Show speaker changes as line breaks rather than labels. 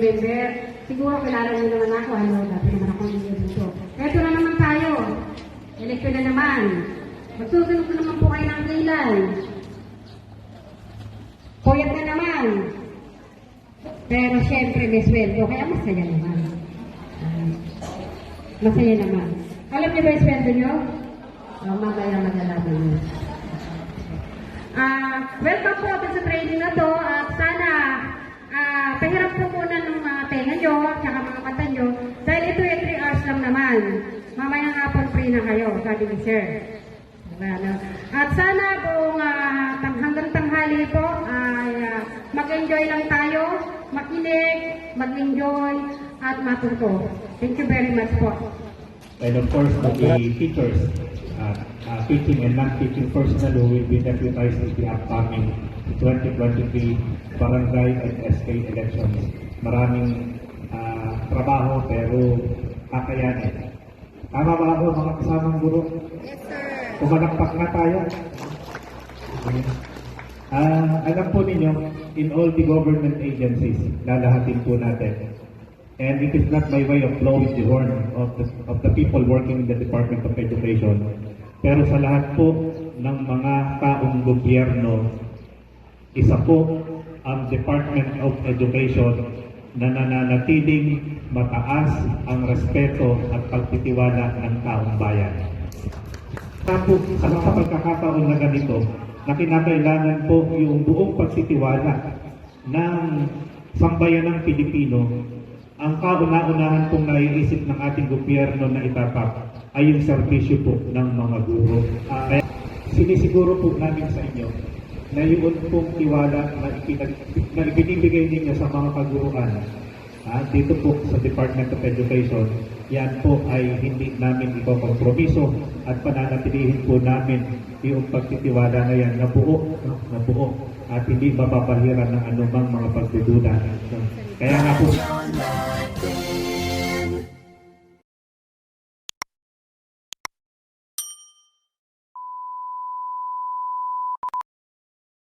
member. Siguro kilala niyo naman ako, ano, dati naman ako niyo dito. Eto na naman tayo. Eleksyon na naman. Magsusunod na naman po kayo ng kailan. Puyat na naman. Pero syempre may sweldo, kaya masaya naman. Masaya naman. Alam niyo ba yung sweldo niyo? Oh, mamaya magalaman niyo. Ah, welcome po sa training tenga nyo at saka mga mata nyo dahil ito ay 3 hours lang naman. Mamaya nga po free na kayo, sabi ni Sir. Diba? At sana buong ah, tang hanggang tanghali po ay ah, mag-enjoy lang tayo, makinig, mag-enjoy at matuto. Thank you very much po.
And of course, the teachers, uh, uh, teaching and non-teaching personnel who will be deputized in the upcoming 2023 barangay and SK elections. Maraming uh, trabaho pero kakayanin. Tama ba ako mga kasamang guro?
Yes, sir.
Pumalakpak na tayo. Ah, alam po ninyo, in all the government agencies, lalahatin po natin. And it is not my way of blowing the horn of the, of the people working in the Department of Education. Pero sa lahat po ng mga taong gobyerno, isa po ang Department of Education na nananatiling mataas ang respeto at pagtitiwala ng taong bayan. Tapos sa pagkakataon na ganito, na kinakailangan po yung buong pagtitiwala ng sambayanang Pilipino, ang kauna-unahan pong naiisip ng ating gobyerno na itapak ay yung serbisyo po ng mga guro. Kaya sinisiguro po namin sa inyo na yun pong tiwala na, ipinag, na ibinibigay ninyo sa mga kaguruan Ah, dito po sa Department of Education, yan po ay hindi namin ipokompromiso at pananatilihin po namin yung pagtitiwala na yan na buo, na buo at hindi mapapahiran ng anumang mga pagdududa. No? Kaya nga po,